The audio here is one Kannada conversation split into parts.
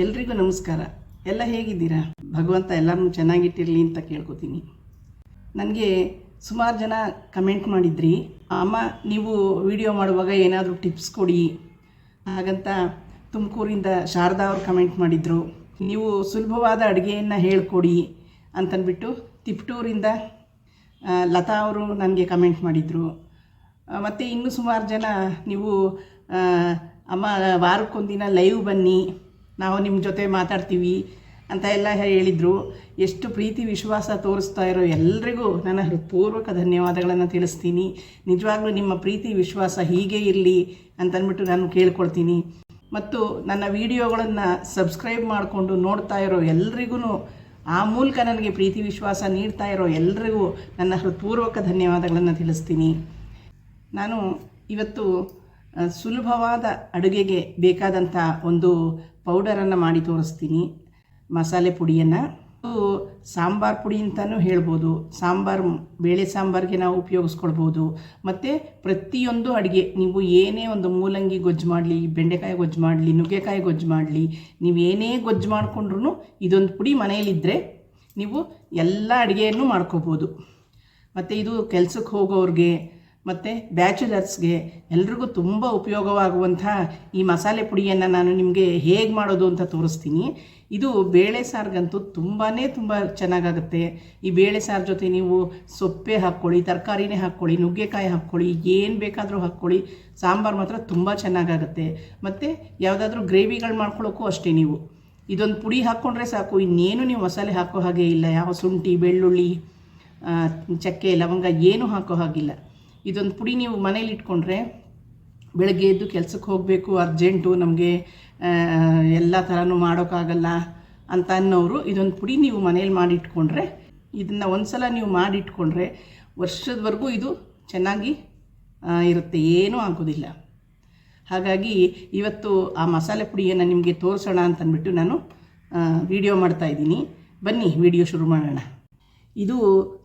ಎಲ್ರಿಗೂ ನಮಸ್ಕಾರ. ಎಲ್ಲ ಹೇಗಿದ್ದೀರಾ? ಭಗವಂತ ಎಲ್ಲರನ್ನೂ ಚೆನ್ನಾಗಿಟ್ಟಿರಲಿ ಅಂತ ಕೇಳ್ಕೊತೀನಿ. ನನಗೆ ಸುಮಾರು ಜನ ಕಮೆಂಟ್ ಮಾಡಿದ್ರಿ, ಅಮ್ಮ, ನೀವು ವಿಡಿಯೋ ಮಾಡುವಾಗ ಏನಾದರೂ ಟಿಪ್ಸ್ ಕೊಡಿ. ಹಾಗಂತ ತುಮಕೂರಿಂದ ಶಾರದಾ ಅವರು ಕಮೆಂಟ್ ಮಾಡಿದರು, ನೀವು ಸುಲಭವಾದ ಅಡುಗೆಯನ್ನು ಹೇಳ್ಕೊಡಿ ಅಂತಂದ್ಬಿಟ್ಟು ತಿಪ್ಟೂರಿಂದ ಲತಾ ಅವರು ನನಗೆ ಕಮೆಂಟ್ ಮಾಡಿದರು. ಮತ್ತು ಇನ್ನೂ ಸುಮಾರು ಜನ, ನೀವು ಅಮ್ಮ, ವಾರಕ್ಕೊಂದಿನ ಲೈವ್ ಬನ್ನಿ ನಾವು ನಿಮ್ಮ ಜೊತೆ ಮಾತಾಡ್ತೀವಿ ಅಂತ ಎಲ್ಲ ಹೇಳಿದರು. ಎಷ್ಟು ಪ್ರೀತಿ, ವಿಶ್ವಾಸ ತೋರಿಸ್ತಾ ಇರೋ ಎಲ್ರಿಗೂ ನನ್ನ ಹೃತ್ಪೂರ್ವಕ ಧನ್ಯವಾದಗಳನ್ನು ತಿಳಿಸ್ತೀನಿ. ನಿಜವಾಗ್ಲೂ ನಿಮ್ಮ ಪ್ರೀತಿ, ವಿಶ್ವಾಸ ಹೀಗೆ ಇರಲಿ ಅಂತಂದ್ಬಿಟ್ಟು ನಾನು ಕೇಳ್ಕೊಳ್ತೀನಿ. ಮತ್ತು ನನ್ನ ವಿಡಿಯೋಗಳನ್ನು ಸಬ್ಸ್ಕ್ರೈಬ್ ಮಾಡಿಕೊಂಡು ನೋಡ್ತಾ ಇರೋ ಎಲ್ರಿಗೂ ಆ ಮೂಲಕ ನನಗೆ ಪ್ರೀತಿ, ವಿಶ್ವಾಸ ನೀಡ್ತಾ ಇರೋ ಎಲ್ರಿಗೂ ನನ್ನ ಹೃತ್ಪೂರ್ವಕ ಧನ್ಯವಾದಗಳನ್ನು ತಿಳಿಸ್ತೀನಿ. ನಾನು ಇವತ್ತು ಸುಲಭವಾದ ಅಡುಗೆಗೆ ಬೇಕಾದಂಥ ಒಂದು ಪೌಡರನ್ನು ಮಾಡಿ ತೋರಿಸ್ತೀನಿ. ಮಸಾಲೆ ಪುಡಿಯನ್ನು. ಸಾಂಬಾರು ಪುಡಿ ಅಂತಲೂ ಹೇಳ್ಬೋದು. ಸಾಂಬಾರು, ಬೇಳೆ ಸಾಂಬಾರಿಗೆ ನಾವು ಉಪಯೋಗಿಸ್ಕೊಳ್ಬೋದು. ಮತ್ತು ಪ್ರತಿಯೊಂದು ಅಡುಗೆ, ನೀವು ಏನೇ ಒಂದು ಮೂಲಂಗಿ ಗೊಜ್ಜು ಮಾಡಲಿ, ಬೆಂಡೆಕಾಯಿ ಗೊಜ್ಜು ಮಾಡಲಿ, ನುಗ್ಗೆಕಾಯಿ ಗೊಜ್ಜು ಮಾಡಲಿ, ನೀವು ಏನೇ ಗೊಜ್ಜು ಮಾಡಿಕೊಂಡ್ರೂ ಇದೊಂದು ಪುಡಿ ಮನೆಯಲ್ಲಿದ್ದರೆ ನೀವು ಎಲ್ಲ ಅಡುಗೆಯನ್ನು ಮಾಡ್ಕೋಬೋದು. ಮತ್ತು ಇದು ಕೆಲಸಕ್ಕೆ ಹೋಗೋರಿಗೆ ಮತ್ತು ಬ್ಯಾಚುಲರ್ಸ್ಗೆ ಎಲ್ರಿಗೂ ತುಂಬ ಉಪಯೋಗವಾಗುವಂಥ ಈ ಮಸಾಲೆ ಪುಡಿಯನ್ನು ನಾನು ನಿಮಗೆ ಹೇಗೆ ಮಾಡೋದು ಅಂತ ತೋರಿಸ್ತೀನಿ. ಇದು ಬೇಳೆ ಸಾರಿಗಂತೂ ತುಂಬಾ ತುಂಬ ಚೆನ್ನಾಗಾಗುತ್ತೆ. ಈ ಬೇಳೆ ಸಾರು ಜೊತೆ ನೀವು ಸೊಪ್ಪೆ ಹಾಕ್ಕೊಳ್ಳಿ, ತರಕಾರಿನೇ ಹಾಕ್ಕೊಳ್ಳಿ, ನುಗ್ಗೆಕಾಯಿ ಹಾಕ್ಕೊಳ್ಳಿ, ಏನು ಬೇಕಾದರೂ ಹಾಕ್ಕೊಳ್ಳಿ, ಸಾಂಬಾರು ಮಾತ್ರ ತುಂಬ ಚೆನ್ನಾಗಾಗುತ್ತೆ. ಮತ್ತು ಯಾವುದಾದ್ರೂ ಗ್ರೇವಿಗಳು ಮಾಡ್ಕೊಳ್ಳೋಕ್ಕೂ ಅಷ್ಟೇ ನೀವು. ಇದೊಂದು ಪುಡಿ ಹಾಕ್ಕೊಂಡ್ರೆ ಸಾಕು, ಇನ್ನೇನು ನೀವು ಮಸಾಲೆ ಹಾಕೋ ಹಾಗೆ ಇಲ್ಲ. ಯಾವ ಶುಂಠಿ, ಬೆಳ್ಳುಳ್ಳಿ ಚಕ್ಕೆ, ಲವಂಗ, ಏನೂ ಹಾಕೋ ಹಾಗಿಲ್ಲ. ಇದೊಂದು ಪುಡಿ ನೀವು ಮನೇಲಿ ಇಟ್ಕೊಂಡ್ರೆ ಬೆಳಗ್ಗೆ ಎದ್ದು ಕೆಲಸಕ್ಕೆ ಹೋಗಬೇಕು, ಅರ್ಜೆಂಟು, ನಮಗೆ ಎಲ್ಲ ಥರನೂ ಮಾಡೋಕ್ಕಾಗಲ್ಲ ಅಂತ ಅನ್ನೋರು ಇದೊಂದು ಪುಡಿ ನೀವು ಮನೇಲಿ ಮಾಡಿಟ್ಕೊಂಡ್ರೆ ಇದನ್ನು ಒಂದು ಸಲ ನೀವು ಮಾಡಿಟ್ಕೊಂಡ್ರೆ ವರ್ಷದವರೆಗೂ ಇದು ಚೆನ್ನಾಗಿ ಇರುತ್ತೆ. ಏನೂ ಆಗೋದಿಲ್ಲ. ಹಾಗಾಗಿ ಇವತ್ತು ಆ ಮಸಾಲೆ ಪುಡಿಯನ್ನು ನಿಮಗೆ ತೋರಿಸೋಣ ಅಂತಂದ್ಬಿಟ್ಟು ನಾನು ವಿಡಿಯೋ ಮಾಡ್ತಾ ಇದ್ದೀನಿ. ಬನ್ನಿ ವಿಡಿಯೋ ಶುರು ಮಾಡೋಣ. ಇದು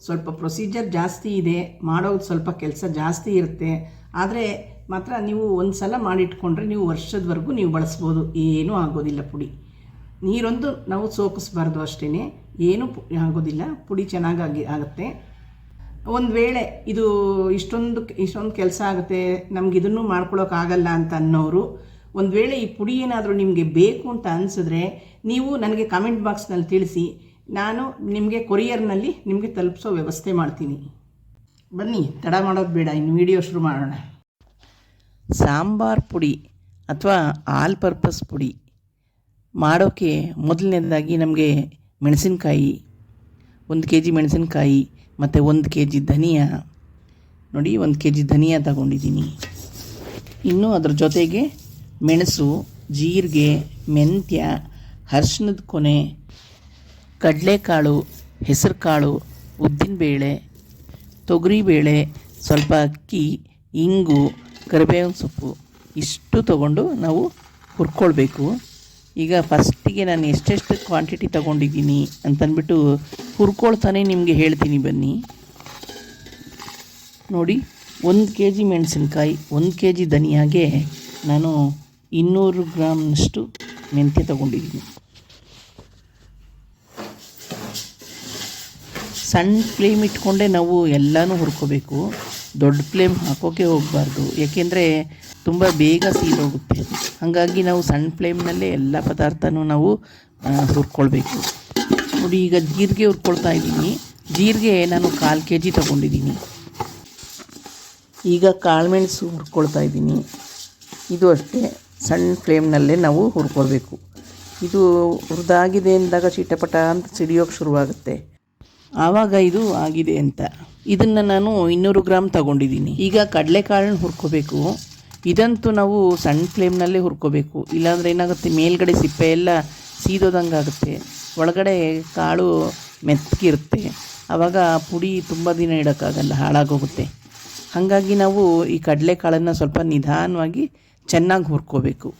ಸ್ವಲ್ಪ ಪ್ರೊಸೀಜರ್ ಜಾಸ್ತಿ ಇದೆ, ಮಾಡೋದು ಸ್ವಲ್ಪ ಕೆಲಸ ಜಾಸ್ತಿ ಇರುತ್ತೆ. ಆದರೆ ಮಾತ್ರ ನೀವು ಒಂದು ಸಲ ಮಾಡಿಟ್ಕೊಂಡ್ರೆ ನೀವು ವರ್ಷದವರೆಗೂ ನೀವು ಬಳಸ್ಬೋದು. ಏನೂ ಆಗೋದಿಲ್ಲ ಪುಡಿ. ನೀರೊಂದು ನಾವು ಸೋಕಿಸ್ಬಾರ್ದು ಅಷ್ಟೇ ಏನೂ ಆಗೋದಿಲ್ಲ. ಪುಡಿ ಚೆನ್ನಾಗಿ ಆಗುತ್ತೆ. ಒಂದು ವೇಳೆ ಇದು ಇಷ್ಟೊಂದು ಇಷ್ಟೊಂದು ಕೆಲಸ ಆಗುತ್ತೆ, ನಮ್ಗೆ ಇದನ್ನು ಮಾಡ್ಕೊಳ್ಳೋಕ್ಕಾಗಲ್ಲ ಅಂತ ಅನ್ನೋರು, ಒಂದು ವೇಳೆ ಈ ಪುಡಿ ಏನಾದರೂ ನಿಮಗೆ ಬೇಕು ಅಂತ ಅನಿಸಿದ್ರೆ, ನೀವು ನನಗೆ ಕಮೆಂಟ್ ಬಾಕ್ಸ್ನಲ್ಲಿ ತಿಳಿಸಿ. ನಾನು ನಿಮಗೆ ಕೊರಿಯರ್ನಲ್ಲಿ ನಿಮಗೆ ತಲುಪಿಸೋ ವ್ಯವಸ್ಥೆ ಮಾಡ್ತೀನಿ. ಬನ್ನಿ, ತಡ ಮಾಡೋದು ಬೇಡ, ಇನ್ನು ವಿಡಿಯೋ ಶುರು ಮಾಡೋಣ. ಸಾಂಬಾರ್ ಪುಡಿ ಅಥವಾ ಆಲ್ ಪರ್ಪಸ್ ಪುಡಿ ಮಾಡೋಕ್ಕೆ ಮೊದಲನೇದಾಗಿ ನಮಗೆ ಮೆಣಸಿನಕಾಯಿ, ಒಂದು ಕೆ ಜಿ ಮೆಣಸಿನಕಾಯಿ ಮತ್ತು ಒಂದು ಕೆ ಜಿ ಧನಿಯಾ. ನೋಡಿ, ಒಂದು ಕೆ ಜಿ ಧನಿಯಾ ತಗೊಂಡಿದ್ದೀನಿ. ಇನ್ನು ಅದ್ರ ಜೊತೆಗೆ ಮೆಣಸು, ಜೀರಿಗೆ, ಮೆಂತ್ಯ ಅರ್ಶಿನದ ಕೊನೆ ಕಡಲೆಕಾಳು, ಹೆಸರುಕಾಳು ತೊಗರಿ ತೊಗರಿಬೇಳೆ, ಸ್ವಲ್ಪ ಅಕ್ಕಿ, ಇಂಗು, ಕರಿಬೇವಿನ ಸೊಪ್ಪು ಇಷ್ಟು ತಗೊಂಡು ನಾವು ಹುರ್ಕೊಳ್ಬೇಕು. ಈಗ ಫಸ್ಟಿಗೆ ನಾನು ಎಷ್ಟೆಷ್ಟು ಕ್ವಾಂಟಿಟಿ ತೊಗೊಂಡಿದ್ದೀನಿ ಅಂತಂದ್ಬಿಟ್ಟು ಹುರ್ಕೊಳ್ತಾನೆ ನಿಮಗೆ ಹೇಳ್ತೀನಿ ಬನ್ನಿ. ನೋಡಿ, ಒಂದು ಕೆ ಜಿ ಮೆಣಸಿನ್ಕಾಯಿ, ಒಂದು ಕೆ ಜಿ ಧನಿಯಾಗೆ ನಾನು ಇನ್ನೂರು ಗ್ರಾಮ್ನಷ್ಟು ಮೆಂತ್ಯ ತೊಗೊಂಡಿದ್ದೀನಿ. ಸಣ್ಣ ಫ್ಲೇಮ್ ಇಟ್ಕೊಂಡೇ ನಾವು ಎಲ್ಲನೂ ಹುರ್ಕೋಬೇಕು. ದೊಡ್ಡ ಫ್ಲೇಮ್ ಹಾಕೋಕ್ಕೆ ಹೋಗಬಾರ್ದು. ಏಕೆಂದರೆ ತುಂಬ ಬೇಗ ಸೀದೋಗುತ್ತೆ ಹಾಗಾಗಿ ನಾವು ಸಣ್ಣ ಫ್ಲೇಮ್ನಲ್ಲೇ ಎಲ್ಲ ಪದಾರ್ಥನೂ ನಾವು ಹುರ್ಕೊಳ್ಬೇಕು. ನೋಡಿ, ಈಗ ಜೀರಿಗೆ ಹುರ್ಕೊಳ್ತಾ ಇದ್ದೀನಿ. ಜೀರಿಗೆ ನಾನು ಕಾಲು ಕೆ ಜಿ ತೊಗೊಂಡಿದ್ದೀನಿ. ಈಗ ಕಾಳುಮೆಣಸು ಹುರ್ಕೊಳ್ತಾ ಇದ್ದೀನಿ. ಇದು ಅಷ್ಟೇ. ಸಣ್ಣ ಫ್ಲೇಮ್ನಲ್ಲೇ ನಾವು ಹುರ್ಕೊಳ್ಬೇಕು. ಇದು ಹುರಿದಾಗಿದೆ ಅಂದಾಗ ಚಿಟಪಟ ಅಂತ ಸಿಡಿಯೋಕ್ಕೆ ಶುರುವಾಗುತ್ತೆ. ಆವಾಗ ಇದು ಆಗಿದೆ ಅಂತ. ಇದನ್ನು ನಾನು ಇನ್ನೂರು ಗ್ರಾಮ್ ತಗೊಂಡಿದ್ದೀನಿ. ಈಗ ಕಡಲೆಕಾಳನ್ನ ಹುರ್ಕೋಬೇಕು. ಇದಂತೂ ನಾವು ಸಣ್ಣ ಫ್ಲೇಮ್ನಲ್ಲೇ ಹುರ್ಕೋಬೇಕು. ಇಲ್ಲಾಂದರೆ ಏನಾಗುತ್ತೆ, ಮೇಲ್ಗಡೆ ಸಿಪ್ಪೆ ಎಲ್ಲ ಸೀದೋದಂಗೆ ಆಗುತ್ತೆ. ಒಳಗಡೆ ಕಾಳು ಮೆತ್ತಗಿರುತ್ತೆ ಆವಾಗ ಪುಡಿ ತುಂಬ ದಿನ ಇಡೋಕ್ಕಾಗಲ್ಲ, ಹಾಳಾಗೋಗುತ್ತೆ. ಹಾಗಾಗಿ ನಾವು ಈ ಕಡಲೆಕಾಳನ್ನು ಸ್ವಲ್ಪ ನಿಧಾನವಾಗಿ ಚೆನ್ನಾಗಿ ಹುರ್ಕೋಬೇಕು.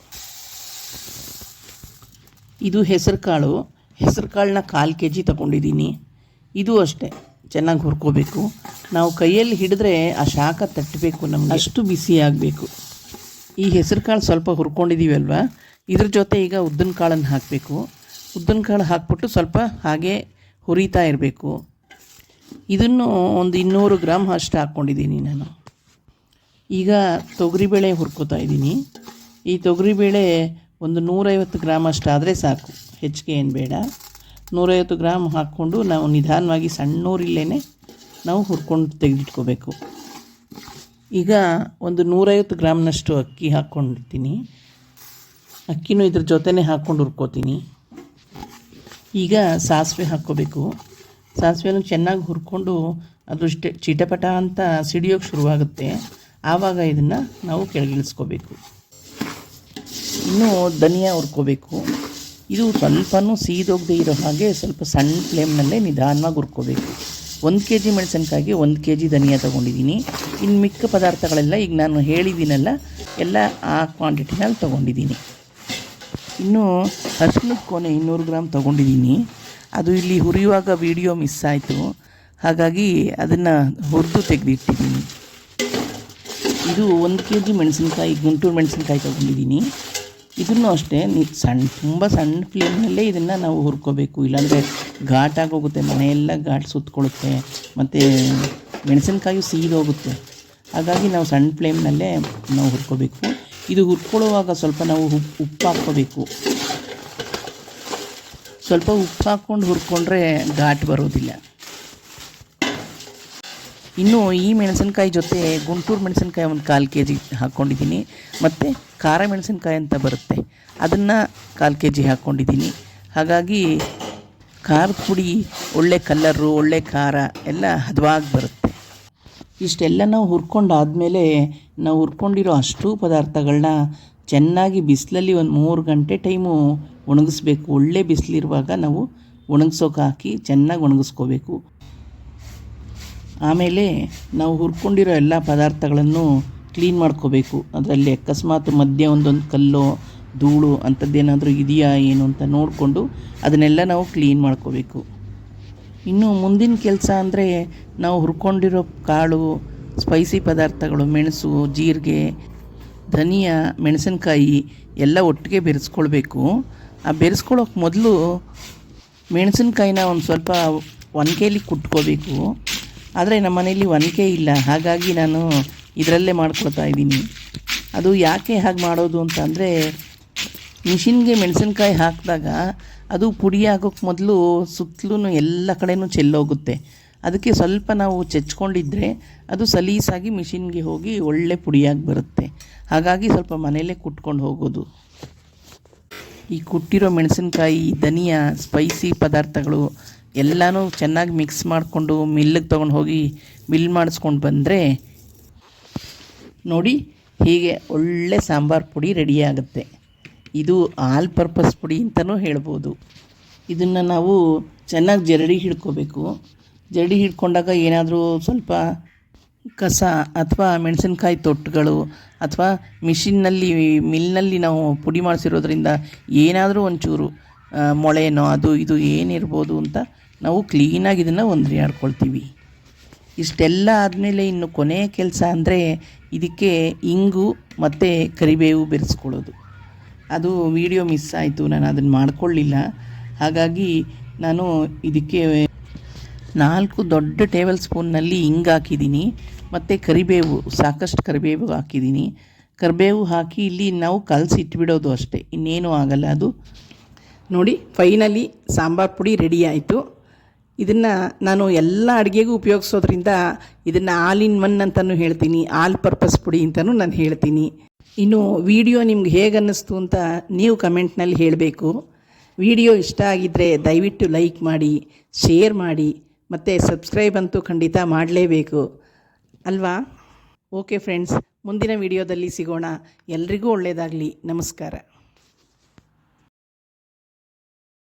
ಇದು ಹೆಸರು ಕಾಳು ಹೆಸರು ಕಾಳನ್ನ ಕಾಲು ಕೆ ಜಿ ತೊಗೊಂಡಿದ್ದೀನಿ. ಇದು ಅಷ್ಟೇ. ಚೆನ್ನಾಗಿ ಹುರ್ಕೋಬೇಕು. ನಾವು ಕೈಯಲ್ಲಿ ಹಿಡಿದ್ರೆ ಆ ಶಾಖ ತಟ್ಟಬೇಕು ನಮ್ಗೆ. ಅಷ್ಟು ಬಿಸಿ ಆಗಬೇಕು. ಈ ಹೆಸರು ಕಾಳು ಸ್ವಲ್ಪ ಹುರ್ಕೊಂಡಿದ್ದೀವಲ್ವಾ ಇದ್ರ ಜೊತೆ ಈಗ ಉದ್ದಿನ ಕಾಳನ್ನು ಹಾಕಬೇಕು. ಉದ್ದಿನ ಕಾಳು ಹಾಕ್ಬಿಟ್ಟು ಸ್ವಲ್ಪ ಹಾಗೆ ಹುರಿತಾ ಇರಬೇಕು. ಇದನ್ನು ಒಂದು ಇನ್ನೂರು ಗ್ರಾಮ್ ಅಷ್ಟು ಹಾಕ್ಕೊಂಡಿದ್ದೀನಿ ನಾನು. ಈಗ ತೊಗರಿಬೇಳೆ ಹುರ್ಕೋತಾ ಇದ್ದೀನಿ. ಈ ತೊಗರಿಬೇಳೆ ಒಂದು ನೂರೈವತ್ತು ಗ್ರಾಮ್ ಅಷ್ಟಾದರೆ ಸಾಕು. ಹೆಚ್ಚಿಗೆ ಏನು ಬೇಡ. ನೂರೈವತ್ತು ಗ್ರಾಮ್ ಹಾಕ್ಕೊಂಡು ನಾವು ನಿಧಾನವಾಗಿ ಸಣ್ಣೂರಿಲ್ಲೇ ನಾವು ಹುರ್ಕೊಂಡು ತೆಗೆದಿಟ್ಕೋಬೇಕು. ಈಗ ಒಂದು ನೂರೈವತ್ತು ಗ್ರಾಮ್ನಷ್ಟು ಅಕ್ಕಿ ಹಾಕ್ಕೊಂಡಿರ್ತೀನಿ. ಅಕ್ಕಿನೂ ಇದ್ರ ಜೊತೆನೇ ಹಾಕ್ಕೊಂಡು ಹುರ್ಕೋತೀನಿ. ಈಗ ಸಾಸಿವೆ ಹಾಕ್ಕೋಬೇಕು. ಸಾಸಿವೆನೂ ಚೆನ್ನಾಗಿ ಹುರ್ಕೊಂಡು ಅದು ಚಿಟಪಟ ಅಂತ ಸಿಡಿಯೋಕ್ಕೆ ಶುರುವಾಗುತ್ತೆ. ಆವಾಗ ಇದನ್ನು ನಾವು ಕೆಳಗಿಳಿಸ್ಕೋಬೇಕು. ಇನ್ನೂ ಧನಿಯಾ ಹುರ್ಕೋಬೇಕು. ಇದು ಸ್ವಲ್ಪನೂ ಸೀದೋಗದೆ ಇರೋ ಹಾಗೆ ಸ್ವಲ್ಪ ಸಣ್ಣ ಫ್ಲೇಮ್ನಲ್ಲೇ ನಿಧಾನವಾಗಿ ಹುರ್ಕೋಬೇಕು. ಒಂದು ಕೆ ಜಿ ಮೆಣಸಿನ್ಕಾಯಿಗೆ ಒಂದು ಕೆ ಜಿ ಧನಿಯಾ ತೊಗೊಂಡಿದ್ದೀನಿ. ಇನ್ನು ಮಿಕ್ಕ ಪದಾರ್ಥಗಳೆಲ್ಲ ಈಗ ನಾನು ಹೇಳಿದ್ದೀನಲ್ಲ, ಎಲ್ಲ ಆ ಕ್ವಾಂಟಿಟಿನಲ್ಲಿ ತೊಗೊಂಡಿದ್ದೀನಿ. ಇನ್ನು ಅರ್ಶಿನದ ಕೊನೆ ಇನ್ನೂರು ಗ್ರಾಮ್ ತೊಗೊಂಡಿದ್ದೀನಿ. ಅದು ಇಲ್ಲಿ ಹುರಿಯುವಾಗ ವಿಡಿಯೋ ಮಿಸ್ ಆಯಿತು. ಹಾಗಾಗಿ ಅದನ್ನು ಹುರಿದು ತೆಗೆದಿಟ್ಟಿದ್ದೀನಿ. ಇದು ಒಂದು ಕೆ ಜಿ ಮೆಣಸಿನ್ಕಾಯಿ, ಗುಂಟೂರು ಮೆಣಸಿನ್ಕಾಯಿ ತೊಗೊಂಡಿದ್ದೀನಿ. ಇದನ್ನು ಅಷ್ಟೇ, ನೀ ಸಣ್ಣ ತುಂಬ ಸಣ್ಣ ಫ್ಲೇಮ್ನಲ್ಲೇ ಇದನ್ನು ನಾವು ಹುರ್ಕೋಬೇಕು. ಇಲ್ಲಾಂದರೆ ಘಾಟಾಗೋಗುತ್ತೆ ಮನೆಯೆಲ್ಲ ಘಾಟ್ ಸುತ್ತಕೊಳ್ಳುತ್ತೆ ಮತ್ತು ಮೆಣಸಿನ್ಕಾಯು ಸೀದೋಗುತ್ತೆ ಹಾಗಾಗಿ ನಾವು ಸಣ್ಣ ಫ್ಲೇಮ್ನಲ್ಲೇ ನಾವು ಹುರ್ಕೋಬೇಕು. ಇದು ಹುರ್ಕೊಳ್ಳುವಾಗ ಸ್ವಲ್ಪ ನಾವು ಉಪ್ಪು ಉಪ್ಪು ಹಾಕ್ಕೋಬೇಕು. ಸ್ವಲ್ಪ ಉಪ್ಪು ಹಾಕ್ಕೊಂಡು ಹುರ್ಕೊಂಡ್ರೆ ಘಾಟ್ ಬರೋದಿಲ್ಲ. ಇನ್ನು ಈ ಮೆಣಸಿನ್ಕಾಯಿ ಜೊತೆ ಗುಂಟೂರು ಮೆಣಸಿನ್ಕಾಯಿ ಒಂದು ಕಾಲು ಕೆ ಜಿ ಹಾಕ್ಕೊಂಡಿದ್ದೀನಿ. ಮತ್ತು ಖಾರ ಮೆಣಸಿನ್ಕಾಯಿ ಅಂತ ಬರುತ್ತೆ. ಅದನ್ನು ಕಾಲು ಕೆ ಜಿ ಹಾಕ್ಕೊಂಡಿದ್ದೀನಿ. ಹಾಗಾಗಿ ಖಾರದ ಪುಡಿ, ಒಳ್ಳೆ ಕಲ್ಲರು ಒಳ್ಳೆ ಖಾರ ಎಲ್ಲ ಹದವಾಗಿ ಬರುತ್ತೆ. ಇಷ್ಟೆಲ್ಲ ನಾವು ಹುರ್ಕೊಂಡಾದಮೇಲೆ ನಾವು ಹುರ್ಕೊಂಡಿರೋ ಅಷ್ಟು ಪದಾರ್ಥಗಳನ್ನ ಚೆನ್ನಾಗಿ ಬಿಸಿಲಲ್ಲಿ ಒಂದು ಮೂರು ಗಂಟೆ ಟೈಮು ಒಣಗಿಸ್ಬೇಕು. ಒಳ್ಳೆ ಬಿಸಿಲಿರುವಾಗ ನಾವು ಒಣಗಿಸೋಕೆ ಹಾಕಿ ಚೆನ್ನಾಗಿ ಒಣಗಿಸ್ಕೋಬೇಕು. ಆಮೇಲೆ ನಾವು ಹುರ್ಕೊಂಡಿರೋ ಎಲ್ಲ ಪದಾರ್ಥಗಳನ್ನು ಕ್ಲೀನ್ ಮಾಡ್ಕೋಬೇಕು. ಅದರಲ್ಲಿ ಅಕಸ್ಮಾತ್ ಮಧ್ಯೆ ಒಂದೊಂದು ಕಲ್ಲು, ಧೂಳು ಅಂಥದ್ದೇನಾದರೂ ಇದೆಯಾ ಏನು ಅಂತ ನೋಡಿಕೊಂಡು ಅದನ್ನೆಲ್ಲ ನಾವು ಕ್ಲೀನ್ ಮಾಡ್ಕೋಬೇಕು. ಇನ್ನು ಮುಂದಿನ ಕೆಲಸ ಅಂದರೆ ನಾವು ಹುರ್ಕೊಂಡಿರೋ ಕಾಳು ಸ್ಪೈಸಿ ಪದಾರ್ಥಗಳು, ಮೆಣಸು, ಜೀರಿಗೆ, ಧನಿಯಾ, ಮೆಣಸಿನ್ಕಾಯಿ ಎಲ್ಲ ಒಟ್ಟಿಗೆ ಬೆರೆಸ್ಕೊಳ್ಬೇಕು. ಆ ಬೆರೆಸ್ಕೊಳ್ಳೋಕೆ ಮೊದಲು ಮೆಣಸಿನ್ಕಾಯಿನ ಒಂದು ಸ್ವಲ್ಪ ಒನಕೆಯಲ್ಲಿ ಕುಟ್ಕೋಬೇಕು. ಆದರೆ ನಮ್ಮ ಮನೇಲಿ ಒನಕೆ ಇಲ್ಲ. ಹಾಗಾಗಿ ನಾನು ಇದರಲ್ಲೇ ಮಾಡ್ಕೊಳ್ತಾ ಇದ್ದೀನಿ. ಅದು ಯಾಕೆ ಹಾಗೆ ಮಾಡೋದು ಅಂತ ಅಂದರೆ, ಮಿಷಿನ್ಗೆ ಮೆಣಸಿನ್ಕಾಯಿ ಹಾಕಿದಾಗ ಅದು ಪುಡಿ ಮೊದಲು ಸುತ್ತಲೂ ಎಲ್ಲ ಕಡೆಯೂ ಚೆಲ್ಲೋಗುತ್ತೆ. ಅದಕ್ಕೆ ಸ್ವಲ್ಪ ನಾವು ಚೆಚ್ಕೊಂಡಿದ್ರೆ ಅದು ಸಲೀಸಾಗಿ ಮಿಷಿನ್ಗೆ ಹೋಗಿ ಒಳ್ಳೆ ಪುಡಿಯಾಗಿ ಬರುತ್ತೆ. ಹಾಗಾಗಿ ಸ್ವಲ್ಪ ಮನೆಯಲ್ಲೇ ಕುಟ್ಕೊಂಡು ಹೋಗೋದು. ಈ ಕುಟ್ಟಿರೋ ಮೆಣಸಿನ್ಕಾಯಿ, ಧನಿಯಾ ಸ್ಪೈಸಿ ಪದಾರ್ಥಗಳು ಎಲ್ಲನೂ ಚೆನ್ನಾಗಿ ಮಿಕ್ಸ್ ಮಾಡಿಕೊಂಡು ಮಿಲ್ಲಿಗೆ ತೊಗೊಂಡು ಹೋಗಿ ಮಿಲ್ ಮಾಡಿಸ್ಕೊಂಡು ಬಂದರೆ ನೋಡಿ ಹೀಗೆ ಒಳ್ಳೆ ಸಾಂಬಾರು ಪುಡಿ ರೆಡಿಯಾಗುತ್ತೆ ಇದು ಆಲ್ ಪರ್ಪಸ್ ಪುಡಿ ಅಂತಲೂ ಹೇಳ್ಬೋದು. ಇದನ್ನು ನಾವು ಚೆನ್ನಾಗಿ ಜರಡಿ ಹಿಡ್ಕೋಬೇಕು. ಜರಡಿ ಹಿಡ್ಕೊಂಡಾಗ ಏನಾದರೂ ಸ್ವಲ್ಪ ಕಸ ಅಥವಾ ಮೆಣಸಿನ್ಕಾಯಿ ತೊಟ್ಟುಗಳು ಅಥವಾ ಮಿಷಿನ್ನಲ್ಲಿ ಮಿಲ್ನಲ್ಲಿ ನಾವು ಪುಡಿ ಮಾಡಿಸಿರೋದ್ರಿಂದ ಏನಾದರೂ ಒಂಚೂರು ಮೊಳೆನೋ ಅದು ಇದು ಏನಿರ್ಬೋದು ಅಂತ ನಾವು ಕ್ಲೀನಾಗಿ ಇದನ್ನು ಒಂದ್ರಿ ಆಡ್ಕೊಳ್ತೀವಿ ಇಷ್ಟೆಲ್ಲ ಆದಮೇಲೆ ಇನ್ನು ಕೊನೆಯ ಕೆಲಸ ಅಂದರೆ ಇದಕ್ಕೆ ಇಂಗು ಮತ್ತು ಕರಿಬೇವು ಬೆರೆಸ್ಕೊಳ್ಳೋದು. ಅದು ವಿಡಿಯೋ ಮಿಸ್ ಆಯಿತು, ನಾನು ಅದನ್ನು ಮಾಡಿಕೊಳ್ಳಿಲ್ಲ. ಹಾಗಾಗಿ ನಾನು ಇದಕ್ಕೆ ನಾಲ್ಕು ದೊಡ್ಡ ಟೇಬಲ್ ಸ್ಪೂನ್ನಲ್ಲಿ ಇಂಗು ಹಾಕಿದ್ದೀನಿ, ಮತ್ತು ಕರಿಬೇವು, ಸಾಕಷ್ಟು ಕರಿಬೇವು ಹಾಕಿದ್ದೀನಿ. ಕರಿಬೇವು ಹಾಕಿ ಇಲ್ಲಿ ನಾವು ಕಲಸಿ ಇಟ್ಬಿಡೋದು ಅಷ್ಟೇ, ಇನ್ನೇನೂ ಆಗಲ್ಲ ಅದು. ನೋಡಿ ಫೈನಲಿ ಸಾಂಬಾರು ಪುಡಿ ರೆಡಿ ಆಯಿತು. ಇದನ್ನು ನಾನು ಎಲ್ಲ ಅಡುಗೆಗೂ ಉಪಯೋಗಿಸೋದ್ರಿಂದ ಇದನ್ನು ಆಲ್ ಇನ್ ಒನ್ ಅಂತಲೂ ಹೇಳ್ತೀನಿ ಆಲ್ ಪರ್ಪಸ್ ಪುಡಿ ಅಂತಲೂ ನಾನು ಹೇಳ್ತೀನಿ. ಇನ್ನು ವಿಡಿಯೋ ನಿಮ್ಗೆ ಹೇಗೆ ಅನ್ನಿಸ್ತು ಅಂತ ನೀವು ಕಮೆಂಟ್ನಲ್ಲಿ ಹೇಳಬೇಕು. ವಿಡಿಯೋ ಇಷ್ಟ ಆಗಿದ್ದರೆ ದಯವಿಟ್ಟು ಲೈಕ್ ಮಾಡಿ ಶೇರ್ ಮಾಡಿ, ಮತ್ತು ಸಬ್ಸ್ಕ್ರೈಬ್ ಅಂತೂ ಖಂಡಿತ ಮಾಡಲೇಬೇಕು. ಅಲ್ವಾ? ಓಕೆ ಫ್ರೆಂಡ್ಸ್ ಮುಂದಿನ ವಿಡಿಯೋದಲ್ಲಿ ಸಿಗೋಣ. ಎಲ್ರಿಗೂ ಒಳ್ಳೆಯದಾಗಲಿ ನಮಸ್ಕಾರ.